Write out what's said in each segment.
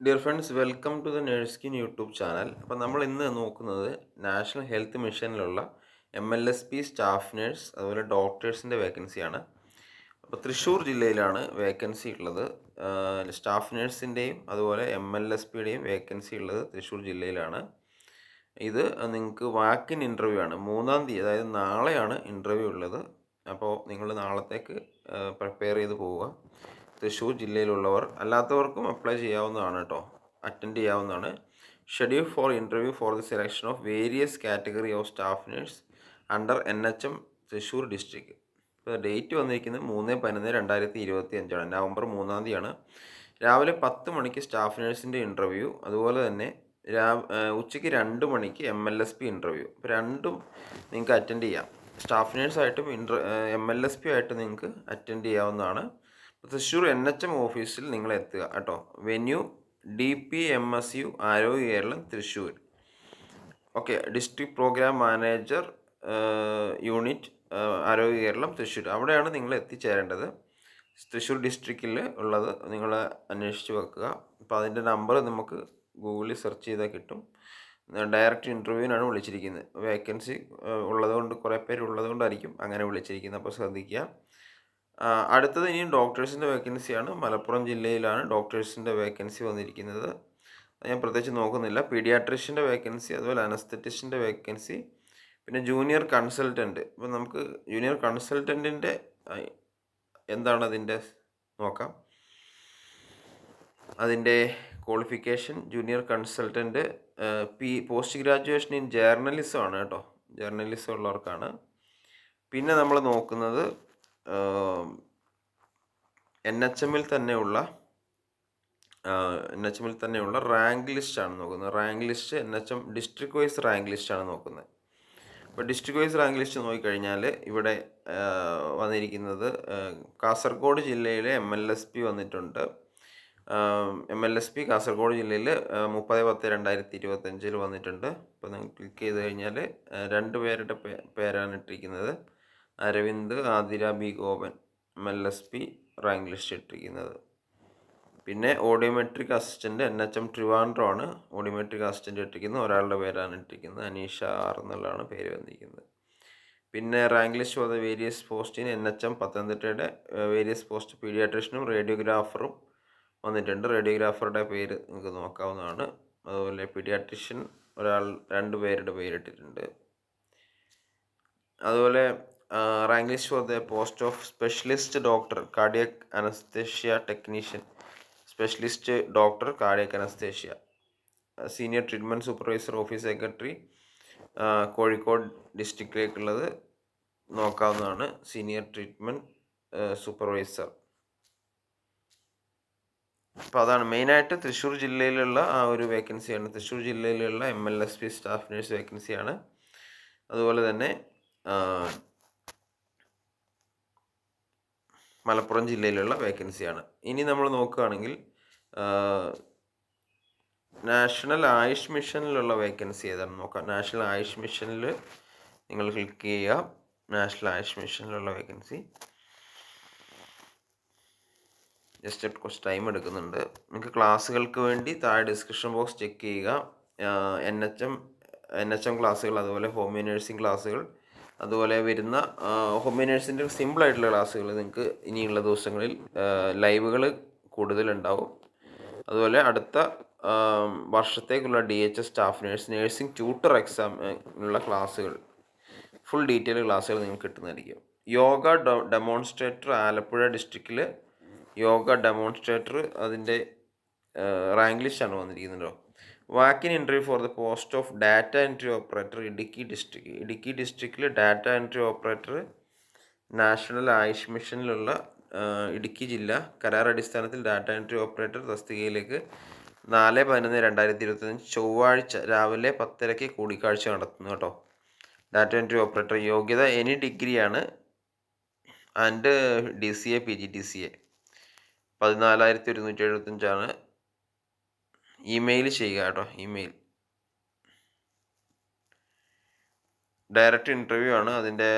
Dear friends welcome to the Nursekin YouTube channel അപ്പോൾ നമ്മൾ ഇന്ന് നോക്കുന്നത് national health മിഷനിലുള്ള M L S P staff nurse അതുപോലെ ഡോക്ടേഴ്സിന്റെ വേക്കൻസിയാണ് അപ്പോൾ തൃശ്ശൂർ ജില്ലയിലാണ് വേക്കൻസി ഉള്ളത്. സ്റ്റാഫ് നേഴ്സിന്റെയും അതുപോലെ എം എൽ എസ് പിയുടെയും വേക്കൻസി ഉള്ളത് തൃശ്ശൂർ ജില്ലയിലാണ്. ഇത് നിങ്ങൾക്ക് വാക്കിൻ ഇന്റർവ്യൂ ആണ്. മൂന്നാം തീയതി അതായത് നാളെയാണ് ഇന്റർവ്യൂ ഉള്ളത്. അപ്പോൾ നിങ്ങൾ നാളത്തേക്ക് പ്രിപ്പയർ ചെയ്ത് പോവുക. തൃശ്ശൂർ ജില്ലയിലുള്ളവർ അല്ലാത്തവർക്കും അപ്ലൈ ചെയ്യാവുന്നതാണ് കേട്ടോ അറ്റൻഡ് ചെയ്യാവുന്നതാണ്. Schedule for interview for the selection of various category of staff nurse under N H M Thrissur district ഇപ്പോൾ ഡേറ്റ് വന്നിരിക്കുന്നത് മൂന്ന് പതിനൊന്ന് രണ്ടായിരത്തി ഇരുപത്തി അഞ്ചാണ് നവംബർ മൂന്നാം തീയതിയാണ്. രാവിലെ പത്ത് മണിക്ക് സ്റ്റാഫ് നേഴ്സിന്റെ ഇന്റർവ്യൂ അതുപോലെ തന്നെ രാ ഉച്ചയ്ക്ക് രണ്ട് മണിക്ക് M L S P interview ഇപ്പോൾ രണ്ടും നിങ്ങൾക്ക് അറ്റൻഡ് ചെയ്യാം. Staff നേഴ്സായിട്ടും inter M L S P ആയിട്ട് നിങ്ങൾക്ക് അറ്റൻഡ് ചെയ്യാവുന്നതാണ്. തൃശ്ശൂർ എൻ എച്ച് എം ഓഫീസിൽ നിങ്ങൾ എത്തുക കേട്ടോ. Venue D P M S U Arogya Keralam Thrissur. Okay district programme manager unit Arogya Keralam Thrissur. അവിടെയാണ് നിങ്ങൾ എത്തിച്ചേരേണ്ടത്. തൃശ്ശൂർ ഡിസ്ട്രിക്റ്റിൽ ഉള്ളത് നിങ്ങൾ അന്വേഷിച്ച് വെക്കുക. അപ്പോൾ അതിന്റെ നമ്പർ നമുക്ക് ഗൂഗിളിൽ സെർച്ച് ചെയ്താൽ കിട്ടും. ഡയറക്റ്റ് ഇന്റർവ്യൂവിനാണ് വിളിച്ചിരിക്കുന്നത്. വേക്കൻസി ഉള്ളതുകൊണ്ട് കുറേ പേര് ഉള്ളതുകൊണ്ടായിരിക്കും അങ്ങനെ വിളിച്ചിരിക്കുന്നത്. അപ്പോൾ ശ്രദ്ധിക്കുക. അടുത്തത് ഇനിയും ഡോക്ടേഴ്സിന്റെ വേക്കൻസിയാണ് മലപ്പുറം ജില്ലയിലാണ് ഡോക്ടേഴ്സിന്റെ വേക്കൻസി വന്നിരിക്കുന്നത്. ഞാൻ പ്രത്യേകിച്ച് നോക്കുന്നില്ല. പീഡിയാട്രിഷ്യന്റെ വേക്കൻസി അതുപോലെ അനസ്തറ്റിഷ്യന്റെ വേക്കൻസി പിന്നെ ജൂനിയർ കൺസൾട്ടന്റ് ഇപ്പം നമുക്ക് ജൂനിയർ കൺസൾട്ടന്റിന്റെ എന്താണ് അതിന്റെ നോക്കാം. അതിന്റെ qualification junior consultant P post graduation in journalism ആണ് കേട്ടോ. ജേർണലിസം ഉള്ളവർക്കാണ്. പിന്നെ നമ്മൾ നോക്കുന്നത് എൻ എച്ച് എമ്മിൽ തന്നെയുള്ള എൻ എച്ച് എമ്മിൽ തന്നെയുള്ള റാങ്ക് ലിസ്റ്റാണ് നോക്കുന്നത്. Rank list N H M district wise rank ലിസ്റ്റാണ് നോക്കുന്നത്. അപ്പോൾ ഡിസ്ട്രിക്ട് വൈസ് റാങ്ക് ലിസ്റ്റ് നോക്കിക്കഴിഞ്ഞാൽ ഇവിടെ വന്നിരിക്കുന്നത് കാസർഗോഡ് ജില്ലയിലെ എം എൽ എസ് പി വന്നിട്ടുണ്ട്. M L S P Kasaragod ജില്ലയിൽ മുപ്പത് പത്ത് രണ്ടായിരത്തി ഇരുപത്തഞ്ചിൽ വന്നിട്ടുണ്ട്. അപ്പോൾ നിങ്ങൾ ക്ലിക്ക് ചെയ്ത് കഴിഞ്ഞാൽ രണ്ട് പേരുടെ പേരാണ് ഇട്ടിരിക്കുന്നത്. Aravind Athira B Gopan M L S P rank list ഇട്ടിരിക്കുന്നത്. പിന്നെ audiometric assistant N H M Trivandrum ആണ് ഓഡിയോമെട്രിക് അസിസ്റ്റന്റ് ഇട്ടിരിക്കുന്നത്. ഒരാളുടെ പേരാണ് ഇട്ടിരിക്കുന്നത്. അനീഷ ആർ എന്നുള്ളതാണ് പേര് വന്നിരിക്കുന്നത്. പിന്നെ റാങ്ക് ലിസ്റ്റ് ദ വേരിയസ് പോസ്റ്റിന് എൻ എച്ച് എം പത്തനംതിട്ടയുടെ വേരിയസ് പോസ്റ്റ് പീഡിയാട്രീഷ്യനും റേഡിയോഗ്രാഫറും വന്നിട്ടുണ്ട്. റേഡിയോഗ്രാഫറുടെ പേര് നിങ്ങൾക്ക് നോക്കാവുന്നതാണ്. അതുപോലെ പീഡിയാട്രിഷ്യൻ ഒരാൾ രണ്ട് പേരുടെ പേരിട്ടിട്ടുണ്ട്. അതുപോലെ rank list for the post of specialist doctor cardiac anaesthesia technician. Specialist doctor cardiac anaesthesia. Senior treatment supervisor office secretary Kozhikode ഡിസ്ട്രിക്റ്റിലേക്കുള്ളത് നോക്കാവുന്നതാണ് സീനിയർ ട്രീറ്റ്മെന്റ് സൂപ്പർവൈസർ. അപ്പോൾ അതാണ് മെയിനായിട്ട് തൃശ്ശൂർ ജില്ലയിലുള്ള ആ ഒരു വേക്കൻസിയാണ്. തൃശ്ശൂർ ജില്ലയിലുള്ള M L S P staff nurse വേക്കൻസിയാണ്. അതുപോലെ തന്നെ മലപ്പുറം ജില്ലയിലുള്ള വേക്കൻസിയാണ്. ഇനി നമ്മൾ നോക്കുകയാണെങ്കിൽ നാഷണൽ ആയുഷ് മിഷനിലുള്ള വേക്കൻസി ഏതാണ് നോക്കാം. നാഷണൽ ആയുഷ് മിഷനിൽ നിങ്ങൾ ക്ലിക്ക് ചെയ്യുക. നാഷണൽ ആയുഷ് മിഷനിലുള്ള വേക്കൻസി. ജസ്റ്റ് കുറച്ച് ടൈം എടുക്കുന്നുണ്ട്. നിങ്ങൾക്ക് ക്ലാസ്സുകൾക്ക് വേണ്ടി താഴെ ഡിസ്ക്രിപ്ഷൻ ബോക്സ് ചെക്ക് ചെയ്യുക. N H M N H M ക്ലാസ്സുകൾ അതുപോലെ ഹോമിയോ നഴ്സിംഗ് ക്ലാസ്സുകൾ അതുപോലെ വരുന്ന ഹൊമിനേഴ്സിന്റെ നഴ്സിന്റെ സിമ്പിളായിട്ടുള്ള ക്ലാസ്സുകൾ നിങ്ങൾക്ക് ഇനിയുള്ള ദിവസങ്ങളിൽ ലൈവുകൾ കൂടുതലുണ്ടാവും. അതുപോലെ അടുത്ത വർഷത്തേക്കുള്ള D H S staff nurse nursing tutor exam ഉള്ള ക്ലാസ്സുകൾ ഫുൾ ഡീറ്റെയിൽ ക്ലാസ്സുകൾ നിങ്ങൾക്ക് കിട്ടുന്നതായിരിക്കും. യോഗ ഡെമോൺസ്ട്രേറ്റർ ആലപ്പുഴ ഡിസ്ട്രിക്റ്റിൽ യോഗ ഡെമോൺസ്ട്രേറ്റർ അതിന്റെ റാങ്ക് ലിസ്റ്റാണ് വന്നിരിക്കുന്നത് walk-in interview for the post of data entry operator Idukki district Idukki ഡിസ്ട്രിക്റ്റിൽ data entry operator national Ayush മിഷനിലുള്ള Idukki ജില്ല കരാർ അടിസ്ഥാനത്തിൽ ഡാറ്റ എൻട്രി ഓപ്പറേറ്റർ തസ്തികയിലേക്ക് നാല് പതിനൊന്ന് രണ്ടായിരത്തി ഇരുപത്തഞ്ച് ചൊവ്വാഴ്ച രാവിലെ പത്തരയ്ക്ക് കൂടിക്കാഴ്ച നടത്തുന്നു കേട്ടോ. ഡാറ്റ എൻട്രി ഓപ്പറേറ്റർ യോഗ്യത എനി ഡിഗ്രിയാണ് and D C A P G D C A പതിനാലായിരത്തി ഒരുന്നൂറ്റി എഴുപത്തഞ്ചാണ് ഇമെയിൽ ചെയ്യുക കേട്ടോ ഇമെയിൽ ഡയറക്റ്റ് ഇന്റർവ്യൂ ആണ്. അതിന്റെ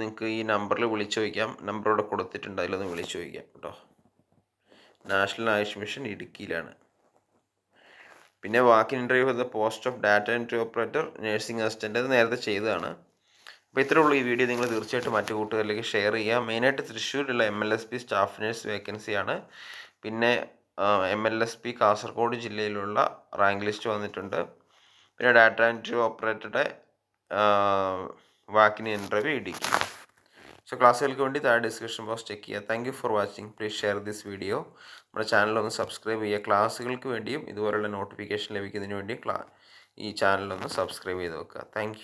നിങ്ങൾക്ക് ഈ നമ്പറിൽ വിളിച്ചു ചോദിക്കാം. നമ്പർ ഇവിടെ കൊടുത്തിട്ടുണ്ട് അതിലൊന്ന് വിളിച്ചു ചോദിക്കാം കേട്ടോ. നാഷണൽ ആയുഷ് മിഷൻ ഇടുക്കിയിലാണ്. പിന്നെ walk-in interview for the post of data entry operator nursing assistant അത് നേരത്തെ ചെയ്തതാണ്. അപ്പോൾ ഇത്രേ ഉള്ളൂ ഈ വീഡിയോ നിങ്ങൾ തീർച്ചയായിട്ടും മറ്റു കൂട്ടുകാരിലേക്ക് ഷെയർ ചെയ്യുക. മെയിനായിട്ട് തൃശ്ശൂരിലുള്ള M L S P staff nurse വേക്കൻസിയാണ് പിന്നെ M L S P Kasaragod ജില്ലയിലുള്ള റാങ്ക് ലിസ്റ്റ് വന്നിട്ടുണ്ട്. പിന്നെ ഡാറ്റ എൻട്രി ഓപ്പറേറ്ററുടെ വാക്കിന് ഇന്റർവ്യൂ ഇടിക്കും. സോ ക്ലാസ്സുകൾക്ക് വേണ്ടി താഴെ ഡിസ്ക്രിപ്ഷൻ ബോക്സ് ചെക്ക് ചെയ്യുക. Thank you for watching please share this video നമ്മുടെ ചാനൽ ഒന്ന് സബ്സ്ക്രൈബ് ചെയ്യുക. ക്ലാസ്സുകൾക്ക് വേണ്ടിയും ഇതുപോലുള്ള നോട്ടിഫിക്കേഷൻ ലഭിക്കുന്നതിന് വേണ്ടിയും ഈ ചാനലൊന്ന് സബ്സ്ക്രൈബ് ചെയ്ത് വെക്കുക. താങ്ക്